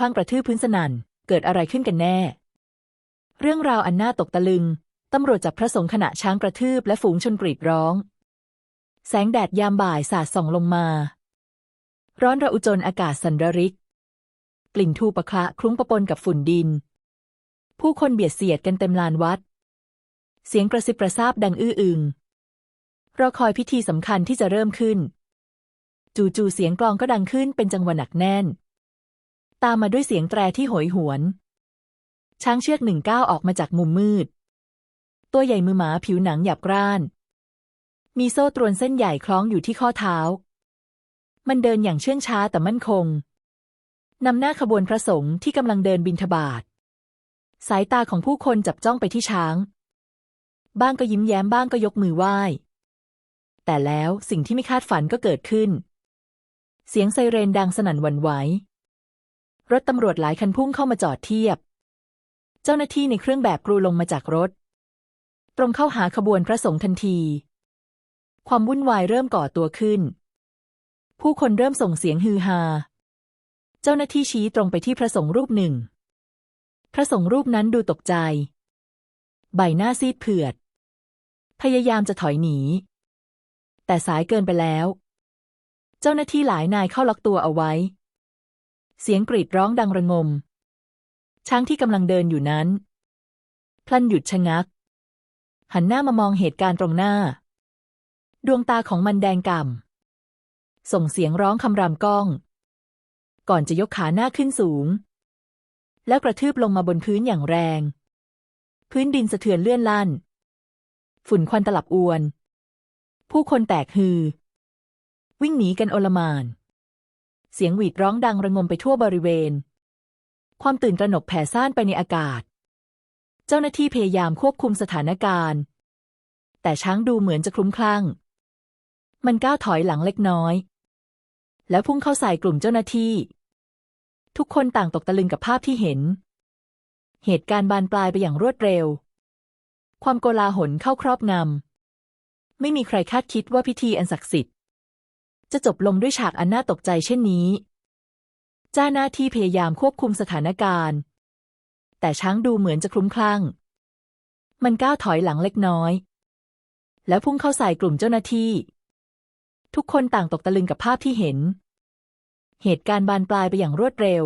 พังกระทืบพื้นสนั่น เกิดอะไรขึ้นกันแน่ เรื่องราวอันน่าตกตะลึง ตำรวจจับพระสงฆ์ขณะช้างกระทืบและฝูงชนกรีดร้อง แสงแดดยามบ่ายสาดส่องลงมา ร้อนระอุจนอากาศสันระริก กลิ่นทูปะคละคลุ้งปะปนกับฝุ่นดิน ผู้คนเบียดเสียดกันเต็มลานวัด เสียงกระซิบกระซาบดังอื้ออึงรอคอยพิธีสำคัญที่จะเริ่มขึ้น จู่ๆเสียงกลองก็ดังขึ้นเป็นจังหวะหนักแน่น ตามมาด้วยเสียงแตรที่โหยหวน ช้างเชือกหนึ่งก้าวออกมาจากมุมมืด ตัวใหญ่มือหมาผิวหนังหยาบกร้าน มีโซ่ตรวนเส้นใหญ่คล้องอยู่ที่ข้อเท้า มันเดินอย่างเชื่องช้าแต่มั่นคง นำหน้าขบวนพระสงฆ์ที่กำลังเดินบินทบาท สายตาของผู้คนจับจ้องไปที่ช้าง บ้างก็ยิ้มแย้มบ้างก็ยกมือไหว้ แต่แล้วสิ่งที่ไม่คาดฝันก็เกิดขึ้นเสียงไซเรนดังสนั่นหวั่นไหว รถตำรวจหลายคันพุ่งเข้ามาจอดเทียบ เจ้าหน้าที่ในเครื่องแบบกรูลงมาจากรถ ตรงเข้าหาขบวนพระสงฆ์ทันที ความวุ่นวายเริ่มก่อตัวขึ้น ผู้คนเริ่มส่งเสียงฮือฮา เจ้าหน้าที่ชี้ตรงไปที่พระสงฆ์รูปหนึ่ง พระสงฆ์รูปนั้นดูตกใจ ใบหน้าซีดเผือด พยายามจะถอยหนี แต่สายเกินไปแล้ว เจ้าหน้าที่หลายนายเข้าล็อกตัวเอาไว้ เสียงกรีดร้องดังระงม ช้างที่กำลังเดินอยู่นั้น พลันหยุดชะงัก หันหน้ามามองเหตุการณ์ตรงหน้า ดวงตาของมันแดงก่ำ ส่งเสียงร้องคำรามก้อง ก่อนจะยกขาหน้าขึ้นสูง แล้วกระทืบลงมาบนพื้นอย่างแรง พื้นดินสะเทือนเลื่อนลั่น ฝุ่นควันตลับอวน ผู้คนแตกฮือ วิ่งหนีกันโอลหมาน เสียงหวีดร้องดังระงมไปทั่วบริเวณ ความตื่นตระหนกแผ่ซ่านไปในอากาศ เจ้าหน้าที่พยายามควบคุมสถานการณ์ แต่ช้างดูเหมือนจะคลุ้มคลั่ง มันก้าวถอยหลังเล็กน้อย แล้วพุ่งเข้าใส่กลุ่มเจ้าหน้าที่ ทุกคนต่างตกตะลึงกับภาพที่เห็น เหตุการณ์บานปลายไปอย่างรวดเร็ว ความโกลาหลเข้าครอบงำไม่มีใครคาดคิดว่าพิธีอันศักดิ์สิทธิ์ จะจบลงด้วยฉากอันน่าตกใจเช่นนี้เจ้าหน้าที่พยายามควบคุมสถานการณ์ แต่ช้างดูเหมือนจะคลุ้มคลั่ง มันก้าวถอยหลังเล็กน้อย แล้วพุ่งเข้าใส่กลุ่มเจ้าหน้าที่ ทุกคนต่างตกตะลึงกับภาพที่เห็น เหตุการณ์บานปลายไปอย่างรวดเร็ว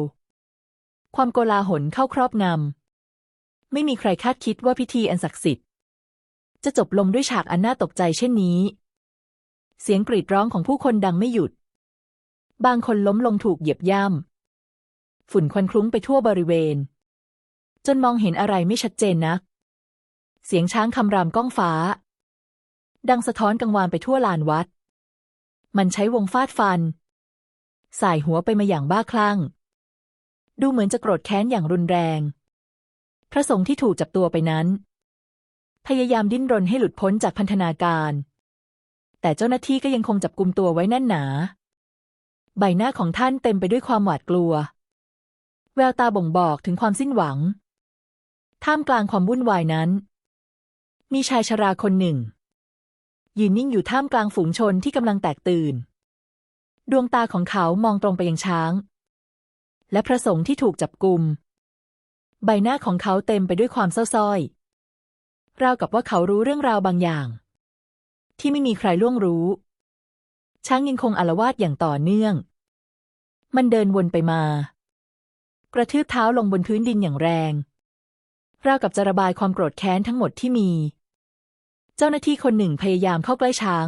ความโกลาหลเข้าครอบงำ ไม่มีใครคาดคิดว่าพิธีอันศักดิ์สิทธิ์จะจบลงด้วยฉากอันน่าตกใจเช่นนี้ เสียงกรีดร้องของผู้คนดังไม่หยุด บางคนล้มลงถูกเหยียบย่ำ ฝุ่นควันคลุ้งไปทั่วบริเวณ จนมองเห็นอะไรไม่ชัดเจนนัก เสียงช้างคำรามก้องฟ้า ดังสะท้อนกังวานไปทั่วลานวัด มันใช้วงฟาดฟัน สายหัวไปมาอย่างบ้าคลั่ง ดูเหมือนจะโกรธแค้นอย่างรุนแรง พระสงฆ์ที่ถูกจับตัวไปนั้น พยายามดิ้นรนให้หลุดพ้นจากพันธนาการ แต่เจ้าหน้าที่ก็ยังคงจับกลุมตัวไว้แน่นหนา ใบหน้าของท่านเต็มไปด้วยความหวาดกลัว แววตาบ่งบอกถึงความสิ้นหวัง ท่ามกลางความวุ่นวายนั้น มีชายชราคนหนึ่ง ยืนนิ่งอยู่ท่ามกลางฝูงชนที่กำลังแตกตื่น ดวงตาของเขามองตรงไปยังช้าง และพระสงฆ์ที่ถูกจับกลุมใบหน้าของเขาเต็มไปด้วยความเศร้าส้อย ราวกับว่าเขารู้เรื่องราวบางอย่าง ที่ไม่มีใครล่วงรู้ ช้างยังคงอารวาสอย่างต่อเนื่อง มันเดินวนไปมา กระทืบเท้าลงบนพื้นดินอย่างแรง ราวกับจะระบายความโกรธแค้นทั้งหมดที่มี เจ้าหน้าที่คนหนึ่งพยายามเข้าใกล้ช้าง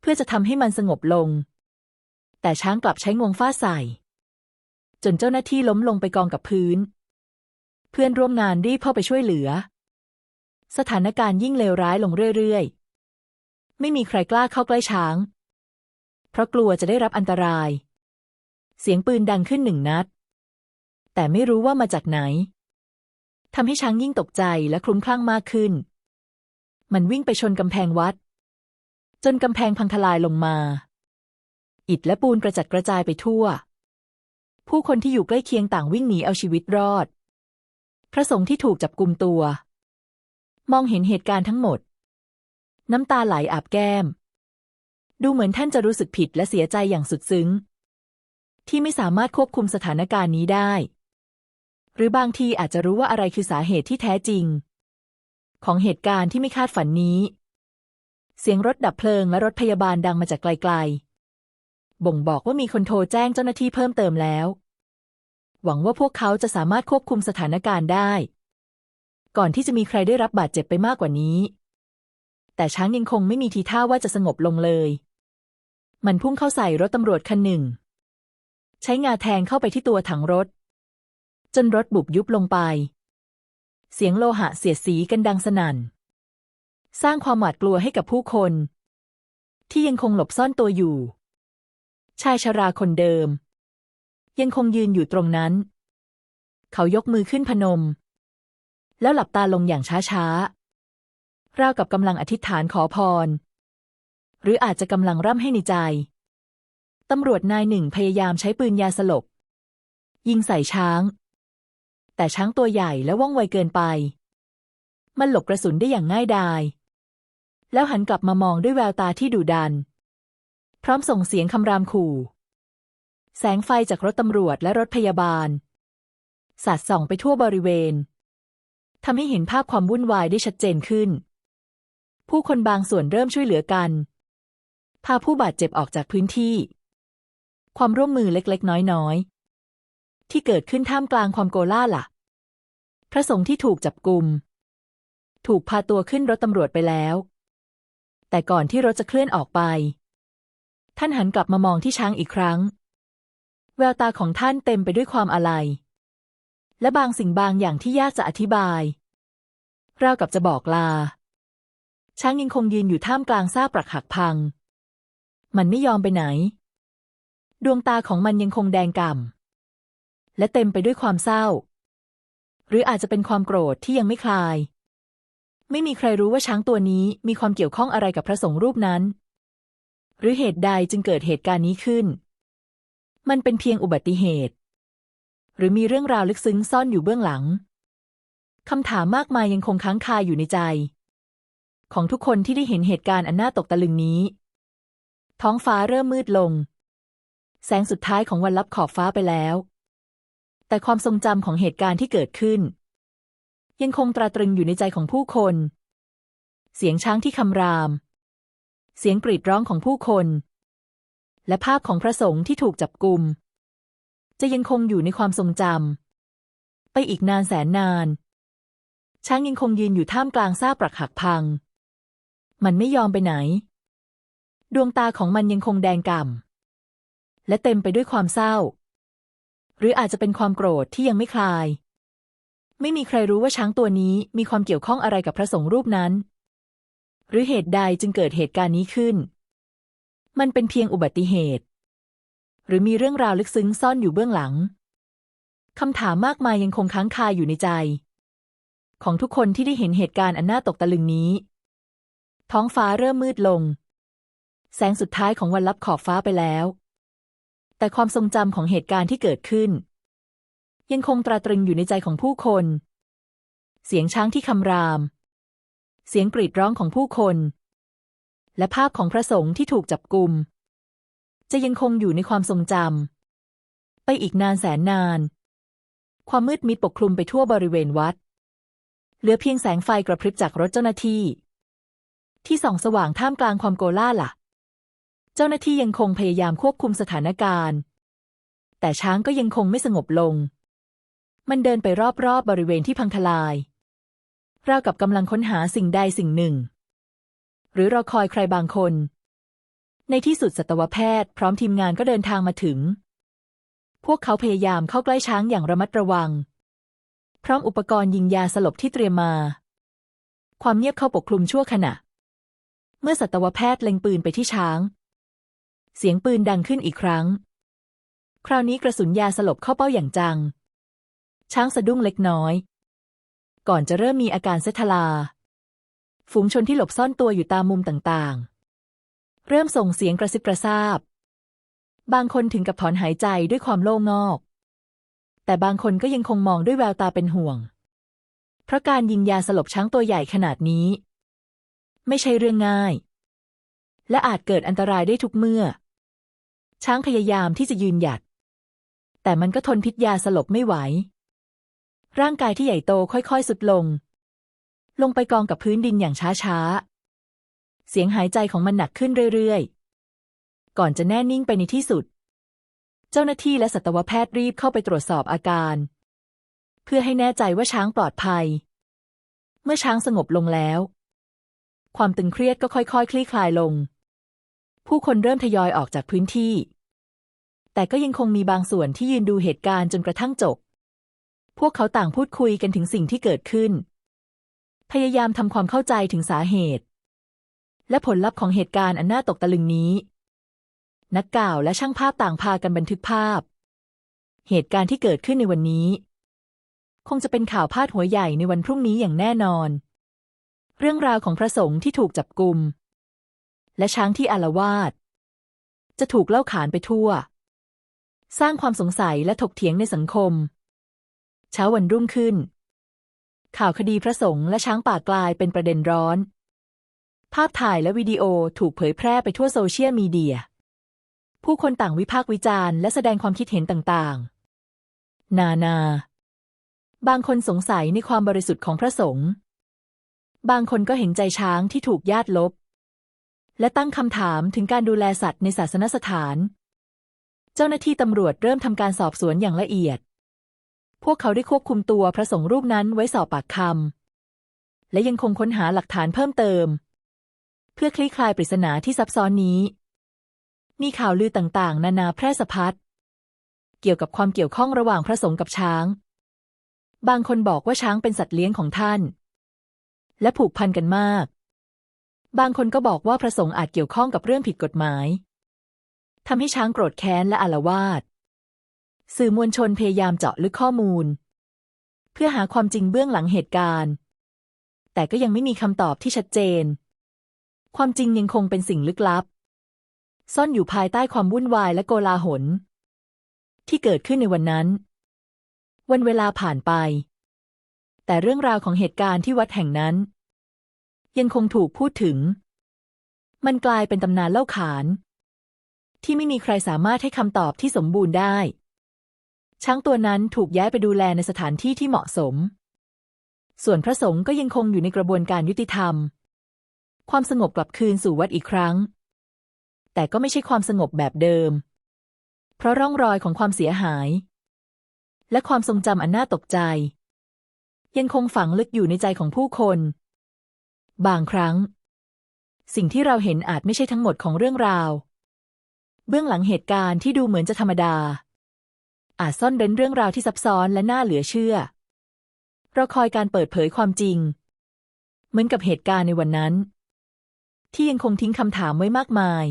เพื่อจะทำให้มันสงบลง แต่ช้างกลับใช้งวงฟาดใส่ จนเจ้าหน้าที่ล้มลงไปกองกับพื้น เพื่อนร่วมงานรีบเข้าไปช่วยเหลือสถานการณ์ยิ่งเลวร้ายลงเรื่อยๆ ไม่มีใครกล้าเข้าใกล้ช้าง เพราะกลัวจะได้รับอันตราย เสียงปืนดังขึ้นหนึ่งนัด แต่ไม่รู้ว่ามาจากไหนทำให้ช้างยิ่งตกใจและคลุ้มคลั่งมากขึ้น มันวิ่งไปชนกำแพงวัด จนกำแพงพังทลายลงมา อิฐและปูนกระจัดกระจายไปทั่ว ผู้คนที่อยู่ใกล้เคียงต่างวิ่งหนีเอาชีวิตรอด พระสงฆ์ที่ถูกจับกลุมตัว มองเห็นเหตุการณ์ทั้งหมด น้ำตาไหลอาบแก้ม ดูเหมือนท่านจะรู้สึกผิดและเสียใจอย่างสุดซึ้ง ที่ไม่สามารถควบคุมสถานการณ์นี้ได้ หรือบางทีอาจจะรู้ว่าอะไรคือสาเหตุที่แท้จริง ของเหตุการณ์ที่ไม่คาดฝันนี้ เสียงรถดับเพลิงและรถพยาบาลดังมาจากไกลๆ บ่งบอกว่ามีคนโทรแจ้งเจ้าหน้าที่เพิ่มเติมแล้ว หวังว่าพวกเขาจะสามารถควบคุมสถานการณ์ได้ ก่อนที่จะมีใครได้รับบาดเจ็บไปมากกว่านี้ แต่ช้างยังคงไม่มีทีท่าว่าจะสงบลงเลย มันพุ่งเข้าใส่รถตำรวจคันหนึ่ง ใช้งาแทงเข้าไปที่ตัวถังรถ จนรถบุบยุบลงไป เสียงโลหะเสียดสีกันดังสนั่น สร้างความหวาดกลัวให้กับผู้คน ที่ยังคงหลบซ่อนตัวอยู่ ชายชราคนเดิม ยังคงยืนอยู่ตรงนั้น เขายกมือขึ้นพนม แล้วหลับตาลงอย่างช้าๆ ราวกับกำลังอธิษฐานขอพร หรืออาจจะกำลังร่ำให้ในใจ ตำรวจนายหนึ่งพยายามใช้ปืนยาสลบ ยิงใส่ช้าง แต่ช้างตัวใหญ่และว่องไวเกินไป มันหลบกระสุนได้อย่างง่ายดาย แล้วหันกลับมามองด้วยแววตาที่ดุดัน พร้อมส่งเสียงคำรามขู่ แสงไฟจากรถตำรวจและรถพยาบาล สาดส่องไปทั่วบริเวณทำให้เห็นภาพความวุ่นวายได้ชัดเจนขึ้น ผู้คนบางส่วนเริ่มช่วยเหลือกัน พาผู้บาดเจ็บออกจากพื้นที่ ความร่วมมือเล็กๆ น้อยๆ ที่เกิดขึ้นท่ามกลางความโกล่าหละพระสงฆ์ที่ถูกจับกลุ่มถูกพาตัวขึ้นรถตำรวจไปแล้ว แต่ก่อนที่รถจะเคลื่อนออกไป ท่านหันกลับมามองที่ช้างอีกครั้ง แววตาของท่านเต็มไปด้วยความอาลัย และบางสิ่งบางอย่างที่ยากจะอธิบายราวกับจะบอกลา ช้างยังคงยืนอยู่ท่ามกลางซากปรักหักพัง มันไม่ยอมไปไหน ดวงตาของมันยังคงแดงก่ำและเต็มไปด้วยความเศร้า หรืออาจจะเป็นความโกรธที่ยังไม่คลาย ไม่มีใครรู้ว่าช้างตัวนี้มีความเกี่ยวข้องอะไรกับพระสงฆ์รูปนั้น หรือเหตุใดจึงเกิดเหตุการณ์นี้ขึ้น มันเป็นเพียงอุบัติเหตุ หรือมีเรื่องราวลึกซึ้งซ่อนอยู่เบื้องหลังคำถามมากมายยังคงค้างคาอยู่ในใจ ของทุกคนที่ได้เห็นเหตุการณ์อันน่าตกตะลึงนี้ ท้องฟ้าเริ่มมืดลง แสงสุดท้ายของวันลับขอบฟ้าไปแล้ว แต่ความทรงจำของเหตุการณ์ที่เกิดขึ้น ยังคงตราตรึงอยู่ในใจของผู้คน เสียงช้างที่คำราม เสียงกรีดร้องของผู้คน และภาพของพระสงฆ์ที่ถูกจับกลุมจะยังคงอยู่ในความทรงจำไปอีกนานแสนนาน ช้างยังคงยืนอยู่ท่ามกลางซากปรักหักพัง มันไม่ยอมไปไหน ดวงตาของมันยังคงแดงก่ำและเต็มไปด้วยความเศร้า หรืออาจจะเป็นความโกรธที่ยังไม่คลาย ไม่มีใครรู้ว่าช้างตัวนี้มีความเกี่ยวข้องอะไรกับพระสงฆ์รูปนั้น หรือเหตุใดจึงเกิดเหตุการณ์นี้ขึ้น มันเป็นเพียงอุบัติเหตุ หรือมีเรื่องราวลึกซึ้งซ่อนอยู่เบื้องหลังคำถามมากมายยังคงค้างคาอยู่ในใจ ของทุกคนที่ได้เห็นเหตุการณ์อันน่าตกตะลึงนี้ ท้องฟ้าเริ่มมืดลง แสงสุดท้ายของวันลับขอบฟ้าไปแล้ว แต่ความทรงจำของเหตุการณ์ที่เกิดขึ้น ยังคงตราตรึงอยู่ในใจของผู้คน เสียงช้างที่คำราม เสียงกรีดร้องของผู้คน และภาพของพระสงฆ์ที่ถูกจับกลุมจะยังคงอยู่ในความทรงจำไปอีกนานแสนนาน ความมืดมิดปกคลุมไปทั่วบริเวณวัด เหลือเพียงแสงไฟกระพริบจากรถเจ้าหน้าที่ ที่ส่องสว่างท่ามกลางความโกล่าล่ะเจ้าหน้าที่ยังคงพยายามควบคุมสถานการณ์ แต่ช้างก็ยังคงไม่สงบลง มันเดินไปรอบๆบบริเวณที่พังทลายราวกับกำลังค้นหาสิ่งใดสิ่งหนึ่ง หรือรอคอยใครบางคน ในที่สุดสัตวแพทย์ พร้อมทีมงานก็เดินทางมาถึง พวกเขาพยายามเข้าใกล้ช้างอย่างระมัดระวัง พร้อมอุปกรณ์ยิงยาสลบที่เตรียมมา ความเงียบเข้าปกคลุมชั่วขณะ เมื่อสัตวแพทย์เล็งปืนไปที่ช้าง เสียงปืนดังขึ้นอีกครั้ง คราวนี้กระสุนยาสลบเข้าเป้าอย่างจัง ช้างสะดุ้งเล็กน้อย ก่อนจะเริ่มมีอาการเซทลา ฝูงชนที่หลบซ่อนตัวอยู่ตามมุมต่างๆ เริ่มส่งเสียงกระซิบกระซาบบางคนถึงกับถอนหายใจด้วยความโล่งอก แต่บางคนก็ยังคงมองด้วยแววตาเป็นห่วง เพราะการยิงยาสลบช้างตัวใหญ่ขนาดนี้ ไม่ใช่เรื่องง่าย และอาจเกิดอันตรายได้ทุกเมื่อ ช้างพยายามที่จะยืนหยัด แต่มันก็ทนพิษยาสลบไม่ไหว ร่างกายที่ใหญ่โตค่อยๆสุดลง ลงไปกองกับพื้นดินอย่างช้าๆ เสียงหายใจของมันหนักขึ้นเรื่อยๆ ก่อนจะแน่นิ่งไปในที่สุด เจ้าหน้าที่และสัตวแพทย์รีบเข้าไปตรวจสอบอาการ เพื่อให้แน่ใจว่าช้างปลอดภัย เมื่อช้างสงบลงแล้ว ความตึงเครียดก็ค่อยๆ คลี่คลายลง ผู้คนเริ่มทยอยออกจากพื้นที่ แต่ก็ยังคงมีบางส่วนที่ยืนดูเหตุการณ์จนกระทั่งจบ พวกเขาต่างพูดคุยกันถึงสิ่งที่เกิดขึ้น พยายามทำความเข้าใจถึงสาเหตุ และผลลัพธ์ของเหตุการณ์อันน่าตกตะลึงนี้ นักก่าวและช่างภาพต่างพากันบันทึกภาพ เหตุการณ์ที่เกิดขึ้นในวันนี้ คงจะเป็นข่าวพาดหัวใหญ่ในวันพรุ่งนี้อย่างแน่นอน เรื่องราวของพระสงฆ์ที่ถูกจับกุมและช้างที่อาละวาดจะถูกเล่าขานไปทั่ว สร้างความสงสัยและถกเถียงในสังคม เช้าวันรุ่งขึ้น ข่าวคดีพระสงฆ์และช้างป่ากลายเป็นประเด็นร้อน ภาพถ่ายและวิดีโอถูกเผยแพร่ไปทั่วโซเชียลมีเดีย ผู้คนต่างวิพากษ์วิจารณ์และแสดงความคิดเห็นต่างๆ นานา บางคนสงสัยในความบริสุทธิ์ของพระสงฆ์ บางคนก็เห็นใจช้างที่ถูกญาติลบ และตั้งคำถามถึงการดูแลสัตว์ในศาสนสถาน เจ้าหน้าที่ตำรวจเริ่มทำการสอบสวนอย่างละเอียด พวกเขาได้ควบคุมตัวพระสงฆ์รูปนั้นไว้สอบปากคำและยังคงค้นหาหลักฐานเพิ่มเติม เพื่อคลี่คลายปริศนาที่ซับซ้อนนี้ มีข่าวลือต่างๆ นานาแพร่สะพัดเกี่ยวกับความเกี่ยวข้องระหว่างพระสงฆ์กับช้าง บางคนบอกว่าช้างเป็นสัตว์เลี้ยงของท่าน และผูกพันกันมาก บางคนก็บอกว่าพระสงฆ์อาจเกี่ยวข้องกับเรื่องผิดกฎหมายทำให้ช้างโกรธแค้นและอาละวาด สื่อมวลชนพยายามเจาะลึกข้อมูล เพื่อหาความจริงเบื้องหลังเหตุการณ์ แต่ก็ยังไม่มีคำตอบที่ชัดเจน ความจริงยังคงเป็นสิ่งลึกลับ ซ่อนอยู่ภายใต้ความวุ่นวายและโกลาหล ที่เกิดขึ้นในวันนั้น วันเวลาผ่านไป แต่เรื่องราวของเหตุการณ์ที่วัดแห่งนั้น ยังคงถูกพูดถึง มันกลายเป็นตำนานเล่าขาน ที่ไม่มีใครสามารถให้คำตอบที่สมบูรณ์ได้ ช้างตัวนั้นถูกย้ายไปดูแลในสถานที่ที่เหมาะสม ส่วนพระสงฆ์ก็ยังคงอยู่ในกระบวนการยุติธรรม ความสงบกลับคืนสู่วัดอีกครั้ง แต่ก็ไม่ใช่ความสงบแบบเดิม เพราะร่องรอยของความเสียหาย และความทรงจำอันน่าตกใจ ยังคงฝังลึกอยู่ในใจของผู้คน บางครั้ง สิ่งที่เราเห็นอาจไม่ใช่ทั้งหมดของเรื่องราว เบื้องหลังเหตุการณ์ที่ดูเหมือนจะธรรมดา อาจซ่อนเร้นเรื่องราวที่ซับซ้อนและน่าเหลือเชื่อ เราคอยการเปิดเผยความจริง เหมือนกับเหตุการณ์ในวันนั้น ที่ยังคงทิ้งคำถามไว้มากมาย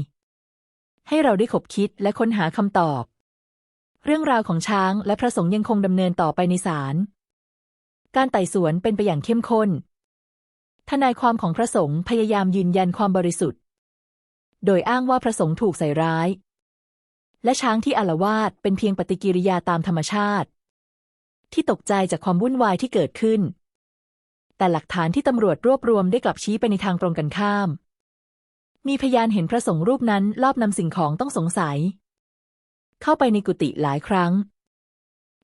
ให้เราได้ขบคิดและค้นหาคำตอบ เรื่องราวของช้างและพระสงฆ์ยังคงดำเนินต่อไปในศาล การไต่สวนเป็นไปอย่างเข้มข้น ทนายความของพระสงฆ์พยายามยืนยันความบริสุทธิ์ โดยอ้างว่าพระสงฆ์ถูกใส่ร้าย และช้างที่อาลวาดเป็นเพียงปฏิกิริยาตามธรรมชาติ ที่ตกใจจากความวุ่นวายที่เกิดขึ้น แต่หลักฐานที่ตำรวจรวบรวมได้กลับชี้ไปในทางตรงกันข้าม มีพยานเห็นพระสงฆ์รูปนั้นลอบนำสิ่งของต้องสงสัย เข้าไปในกุฏิหลายครั้ง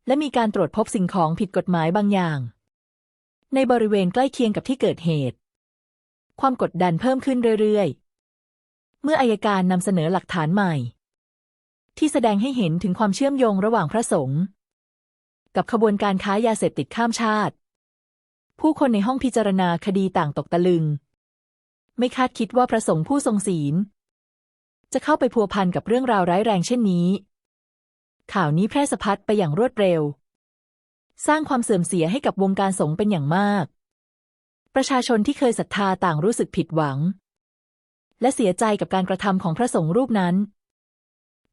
และมีการตรวจพบสิ่งของผิดกฎหมายบางอย่าง ในบริเวณใกล้เคียงกับที่เกิดเหตุ ความกดดันเพิ่มขึ้นเรื่อยๆ เมื่ออายการนำเสนอหลักฐานใหม่ ที่แสดงให้เห็นถึงความเชื่อมโยงระหว่างพระสงฆ์กับขบวนการค้ายาเสพติดข้ามชาติ ผู้คนในห้องพิจารณาคดีต่างตกตะลึง ไม่คาดคิดว่าพระสงฆ์ผู้ทรงศีล จะเข้าไปพัวพันกับเรื่องราวร้ายแรงเช่นนี้ ข่าวนี้แพร่สะพัดไปอย่างรวดเร็ว สร้างความเสื่อมเสียให้กับวงการสงฆ์เป็นอย่างมาก ประชาชนที่เคยศรัทธาต่างรู้สึกผิดหวัง และเสียใจกับการกระทำของพระสงฆ์รูปนั้น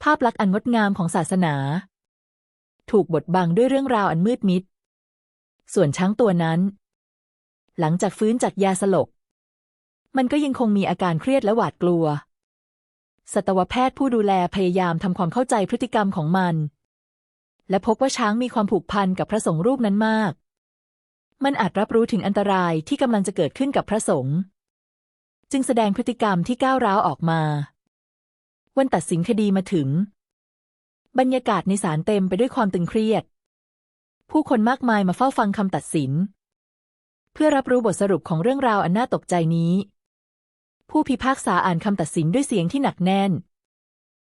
ภาพลักษณ์อันงดงามของศาสนา ถูกบดบังด้วยเรื่องราวอันมืดมิด ส่วนช้างตัวนั้น หลังจากฟื้นจากยาสลบมันก็ยังคงมีอาการเครียดและหวาดกลัว สัตวแพทย์ผู้ดูแลพยายามทำความเข้าใจพฤติกรรมของมัน และพบว่าช้างมีความผูกพันกับพระสงฆ์รูปนั้นมาก มันอาจรับรู้ถึงอันตรายที่กำลังจะเกิดขึ้นกับพระสงฆ์ จึงแสดงพฤติกรรมที่ก้าวร้าวออกมา วันตัดสินคดีมาถึง บรรยากาศในศาลเต็มไปด้วยความตึงเครียด ผู้คนมากมายมาเฝ้าฟังคำตัดสิน เพื่อรับรู้บทสรุปของเรื่องราวอันน่าตกใจนี้ ผู้พิพากษาอ่านคำตัดสินด้วยเสียงที่หนักแน่น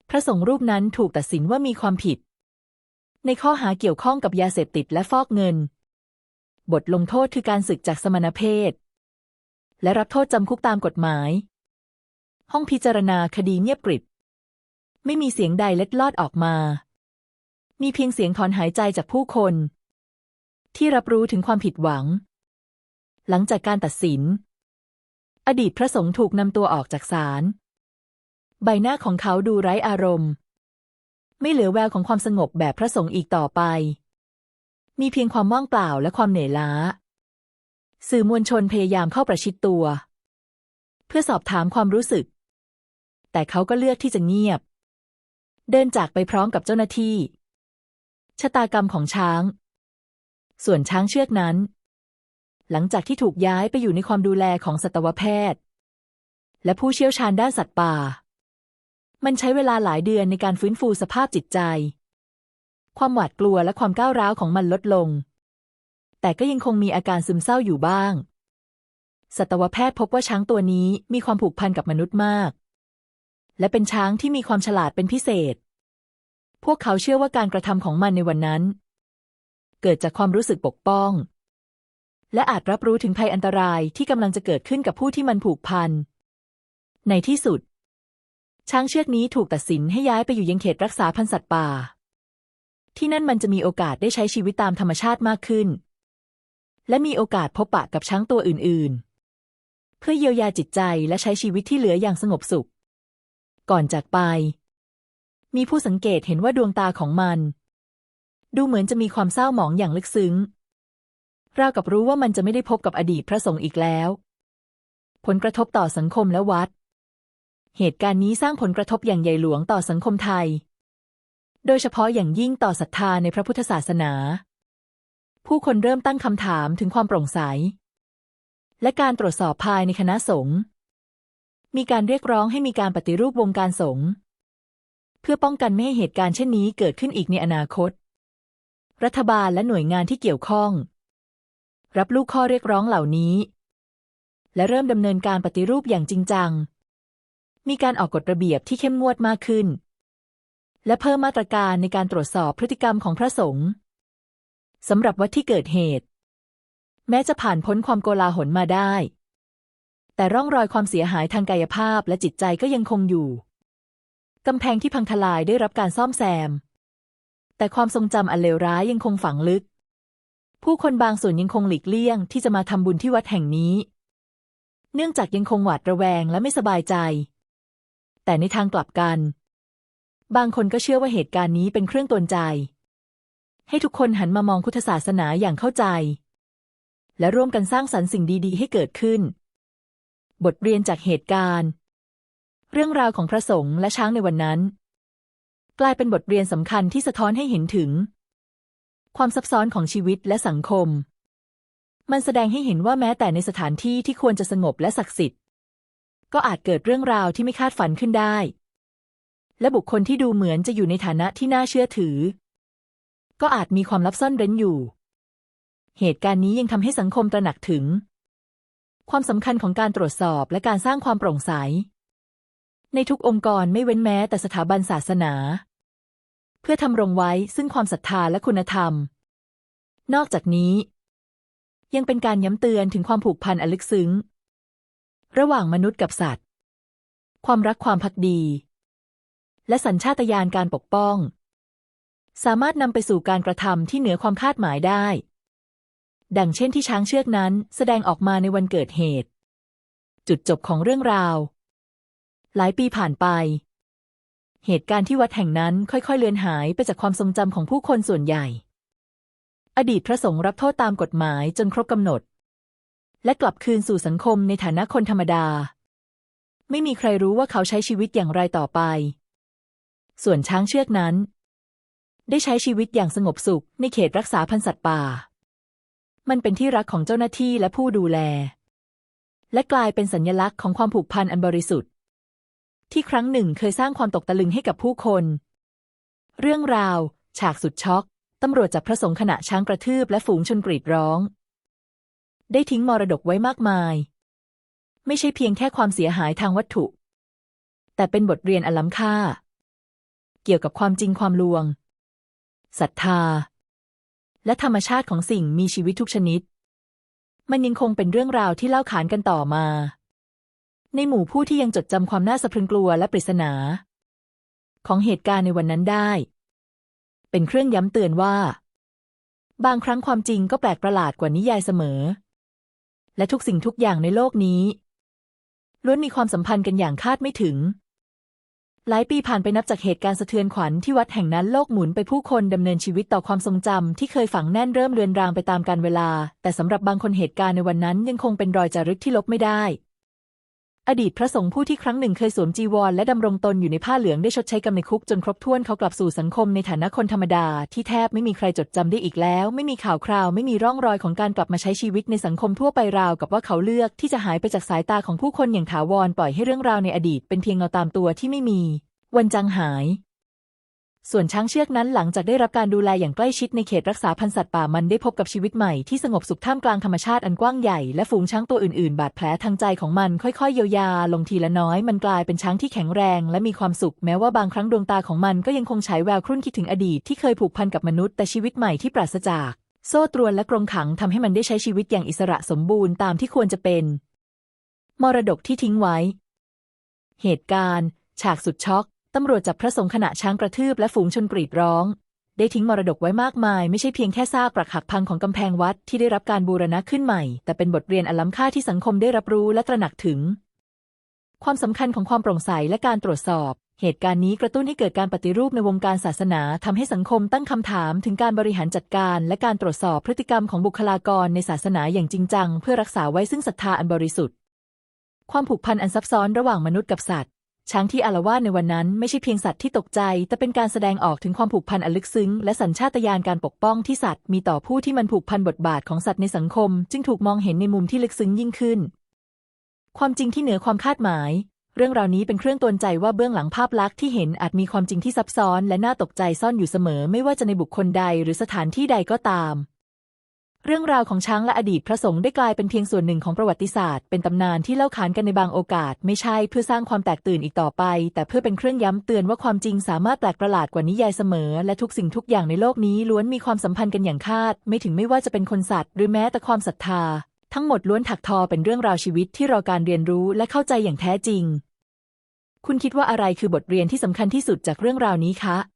พระสงฆ์รูปนั้นถูกตัดสินว่ามีความผิด ในข้อหาเกี่ยวข้องกับยาเสพติดและฟอกเงิน บทลงโทษคือการศึกจากสมณเพศ และรับโทษจำคุกตามกฎหมาย ห้องพิจารณาคดีเงียบกริบ ไม่มีเสียงใดเล็ดลอดออกมา มีเพียงเสียงถอนหายใจจากผู้คน ที่รับรู้ถึงความผิดหวัง หลังจากการตัดสิน อดีตพระสงฆ์ถูกนำตัวออกจากศาลใบหน้าของเขาดูไร้อารมณ์ ไม่เหลือแววของความสงบแบบพระสงฆ์อีกต่อไป มีเพียงความว่างเปล่าและความเหนื่อยล้า สื่อมวลชนพยายามเข้าประชิดตัว เพื่อสอบถามความรู้สึก แต่เขาก็เลือกที่จะเงียบ เดินจากไปพร้อมกับเจ้าหน้าที่ ชะตากรรมของช้าง ส่วนช้างเชือกนั้น หลังจากที่ถูกย้ายไปอยู่ในความดูแลของสัตวแพทย์ และผู้เชี่ยวชาญด้านสัตว์ป่า มันใช้เวลาหลายเดือนในการฟื้นฟูสภาพจิตใจ ความหวาดกลัวและความก้าวร้าวของมันลดลง แต่ก็ยังคงมีอาการซึมเศร้าอยู่บ้าง สัตวแพทย์พบว่าช้างตัวนี้มีความผูกพันกับมนุษย์มาก และเป็นช้างที่มีความฉลาดเป็นพิเศษ พวกเขาเชื่อว่าการกระทำของมันในวันนั้น เกิดจากความรู้สึกปกป้อง และอาจรับรู้ถึงภัยอันตรายที่กำลังจะเกิดขึ้นกับผู้ที่มันผูกพัน ในที่สุด ช้างเชือกนี้ถูกตัดสินให้ย้ายไปอยู่ยังเขตรักษาพันธุ์สัตว์ป่า ที่นั่นมันจะมีโอกาสได้ใช้ชีวิตตามธรรมชาติมากขึ้น และมีโอกาสพบปะกับช้างตัวอื่นๆ เพื่อเยียวยาจิตใจและใช้ชีวิตที่เหลืออย่างสงบสุข ก่อนจากไป มีผู้สังเกตเห็นว่าดวงตาของมัน ดูเหมือนจะมีความเศร้าหมองอย่างลึกซึ้งราวกับรู้ว่ามันจะไม่ได้พบกับอดีตพระสงฆ์อีกแล้ว ผลกระทบต่อสังคมและวัด เหตุการณ์นี้สร้างผลกระทบอย่างใหญ่หลวงต่อสังคมไทย โดยเฉพาะอย่างยิ่งต่อศรัทธาในพระพุทธศาสนา ผู้คนเริ่มตั้งคำถามถึงความโปร่งใส และการตรวจสอบภายในคณะสงฆ์ มีการเรียกร้องให้มีการปฏิรูปวงการสงฆ์เพื่อป้องกันไม่ให้เหตุการณ์เช่นนี้เกิดขึ้นอีกในอนาคต รัฐบาลและหน่วยงานที่เกี่ยวข้อง รับลูกข้อเรียกร้องเหล่านี้ และเริ่มดำเนินการปฏิรูปอย่างจริงจัง มีการออกกฎระเบียบที่เข้มงวดมากขึ้น และเพิ่มมาตรการในการตรวจสอบพฤติกรรมของพระสงฆ์สำหรับวัดที่เกิดเหตุ แม้จะผ่านพ้นความโกลาหลมาได้ แต่ร่องรอยความเสียหายทางกายภาพและจิตใจก็ยังคงอยู่กำแพงที่พังทลายได้รับการซ่อมแซม แต่ความทรงจำอันเลวร้ายยังคงฝังลึก ผู้คนบางส่วนยังคงหลีกเลี่ยงที่จะมาทำบุญที่วัดแห่งนี้ เนื่องจากยังคงหวาดระแวงและไม่สบายใจ แต่ในทางกลับกัน บางคนก็เชื่อว่าเหตุการณ์นี้เป็นเครื่องตนใจ ให้ทุกคนหันมามองพุทธศาสนาอย่างเข้าใจ และร่วมกันสร้างสรรค์สิ่งดีๆ ให้เกิดขึ้น บทเรียนจากเหตุการณ์ เรื่องราวของพระสงฆ์และช้างในวันนั้น กลายเป็นบทเรียนสำคัญที่สะท้อนให้เห็นถึง ความซับซ้อนของชีวิตและสังคมมันแสดงให้เห็นว่าแม้แต่ในสถานที่ที่ควรจะสงบและศักดิ์สิทธิ์ ก็อาจเกิดเรื่องราวที่ไม่คาดฝันขึ้นได้ และบุคคลที่ดูเหมือนจะอยู่ในฐานะที่น่าเชื่อถือ ก็อาจมีความลับซ่อนเร้นอยู่ เหตุการณ์นี้ยังทำให้สังคมตระหนักถึง ความสำคัญของการตรวจสอบและการสร้างความโปร่งใส ในทุกองค์กรไม่เว้นแม้แต่สถาบันศาสนา เพื่อทำรงไว้ซึ่งความศรัทธาและคุณธรรม นอกจากนี้ ยังเป็นการย้ำเตือนถึงความผูกพันอันลึกซึ้ง ระหว่างมนุษย์กับสัตว์ ความรักความพักดี และสัญชาตญาณการปกป้อง สามารถนำไปสู่การกระทำที่เหนือความคาดหมายได้ ดังเช่นที่ช้างเชือกนั้นแสดงออกมาในวันเกิดเหตุ จุดจบของเรื่องราว หลายปีผ่านไป เหตุการณ์ที่วัดแห่งนั้นค่อยๆ เลือนหายไปจากความทรงจำของผู้คนส่วนใหญ่ อดีตพระสงฆ์รับโทษตามกฎหมายจนครบกำหนด และกลับคืนสู่สังคมในฐานะคนธรรมดา ไม่มีใครรู้ว่าเขาใช้ชีวิตอย่างไรต่อไป ส่วนช้างเชือกนั้น ได้ใช้ชีวิตอย่างสงบสุขในเขตรักษาพันธุ์สัตว์ป่า มันเป็นที่รักของเจ้าหน้าที่และผู้ดูแล และกลายเป็นสัญลักษณ์ของความผูกพันอันบริสุทธิ์ ที่ครั้งหนึ่งเคยสร้างความตกตะลึงให้กับผู้คน เรื่องราว ฉากสุดช็อกตำรวจจับพระสงฆ์ขณะช้างกระทืบและฝูงชนกรีดร้อง ได้ทิ้งมรดกไว้มากมาย ไม่ใช่เพียงแค่ความเสียหายทางวัตถุ แต่เป็นบทเรียนอันล้ำค่า เกี่ยวกับความจริงความลวงศรัทธา และธรรมชาติของสิ่งมีชีวิตทุกชนิด มันยังคงเป็นเรื่องราวที่เล่าขานกันต่อมา ในหมู่ผู้ที่ยังจดจำความน่าสะพรึงกลัวและปริศนา ของเหตุการณ์ในวันนั้นได้ เป็นเครื่องย้ำเตือนว่า บางครั้งความจริงก็แปลกประหลาดกว่านิยายเสมอ และทุกสิ่งทุกอย่างในโลกนี้ล้วนมีความสัมพันธ์กันอย่างคาดไม่ถึง หลายปีผ่านไปนับจากเหตุการณ์สะเทือนขวัญที่วัดแห่งนั้นโลกหมุนไปผู้คนดำเนินชีวิตต่อความทรงจำที่เคยฝังแน่นเริ่มเลือนรางไปตามกาลเวลา แต่สำหรับบางคนเหตุการณ์ในวันนั้นยังคงเป็นรอยจารึกที่ลบไม่ได้ อดีตพระสงฆ์ผู้ที่ครั้งหนึ่งเคยสวมจีวรและดำรงตนอยู่ในผ้าเหลืองได้ชดใช้กรรมในคุกจนครบถ้วนเขากลับสู่สังคมในฐานะคนธรรมดา ที่แทบไม่มีใครจดจำได้อีกแล้ว ไม่มีข่าวคราว ไม่มีร่องรอยของการกลับมาใช้ชีวิตในสังคมทั่วไปราวกับว่าเขาเลือกที่จะหายไปจากสายตาของผู้คนอย่างถาวรปล่อยให้เรื่องราวในอดีตเป็นเพียงเงาตามตัวที่ไม่มี วันจางหาย ส่วนช้างเชือกนั้นหลังจากได้รับการดูแลอย่างใกล้ชิดในเขตรักษาพันธุ์สัตว์ป่ามันได้พบกับชีวิตใหม่ที่สงบสุขท่ามกลางธรรมชาติอันกว้างใหญ่และฝูงช้างตัวอื่นๆ บาดแผลทางใจของมันค่อยๆเยียวยาลงทีละน้อยมันกลายเป็นช้างที่แข็งแรงและมีความสุขแม้ว่าบางครั้งดวงตาของมันก็ยังคงฉายแววครุ่นคิดถึงอดีตที่เคยผูกพันกับมนุษย์แต่ชีวิตใหม่ที่ปราศจาก โซ่ตรวนและกรงขังทำให้มันได้ใช้ชีวิตอย่างอิสระสมบูรณ์ตามที่ควรจะเป็น มรดกที่ทิ้งไว้ เหตุการณ์ ฉากสุดช็อก ตำรวจจับพระสงฆ์ขณะช้างกระทืบและฝูงชนกรีดร้อง ได้ทิ้งมรดกไว้มากมาย ไม่ใช่เพียงแค่ซากปรักหักพังของกำแพงวัดที่ได้รับการบูรณะขึ้นใหม่ แต่เป็นบทเรียนอันล้ำค่าที่สังคมได้รับรู้และตระหนักถึง ความสำคัญของความโปร่งใสและการตรวจสอบ เหตุการณ์นี้กระตุ้นให้เกิดการปฏิรูปในวงการศาสนาทำให้สังคมตั้งคำถามถึงการบริหารจัดการ และการตรวจสอบพฤติกรรมของบุคลากรในศาสนาอย่างจริงจัง เพื่อรักษาไว้ซึ่งศรัทธาอันบริสุทธิ์ความผูกพันอันซับซ้อนระหว่างมนุษย์กับสัตว์ ช้างที่อาละวาดในวันนั้นไม่ใช่เพียงสัตว์ที่ตกใจ แต่เป็นการแสดงออกถึงความผูกพันอันลึกซึ้ง และสัญชาตญาณการปกป้องที่สัตว์ มีต่อผู้ที่มันผูกพันบทบาทของสัตว์ในสังคม จึงถูกมองเห็นในมุมที่ลึกซึ้งยิ่งขึ้น ความจริงที่เหนือความคาดหมาย เรื่องราวนี้เป็นเครื่องตือนใจว่าเบื้องหลังภาพลักษณ์ที่เห็นอาจมีความจริงที่ซับซ้อน และน่าตกใจซ่อนอยู่เสมอ ไม่ว่าจะในบุคคลใดหรือสถานที่ใดก็ตาม เรื่องราวของช้างและอดีตพระสงฆ์ได้กลายเป็นเพียงส่วนหนึ่งของประวัติศาสตร์ เป็นตำนานที่เล่าขานกันในบางโอกาส ไม่ใช่เพื่อสร้างความแตกตื่นอีกต่อไป แต่เพื่อเป็นเครื่องย้ำเตือนว่าความจริงสามารถแปลกประหลาดกว่านิยายเสมอ และทุกสิ่งทุกอย่างในโลกนี้ล้วนมีความสัมพันธ์กันอย่างคาด ไม่ถึงไม่ว่าจะเป็นคนสัตว์ หรือแม้แต่ความศรัทธา ทั้งหมดล้วนถักทอเป็นเรื่องราวชีวิตที่รอการเรียนรู้และเข้าใจอย่างแท้จริง คุณคิดว่าอะไรคือบทเรียนที่สำคัญที่สุดจากเรื่องราวนี้คะ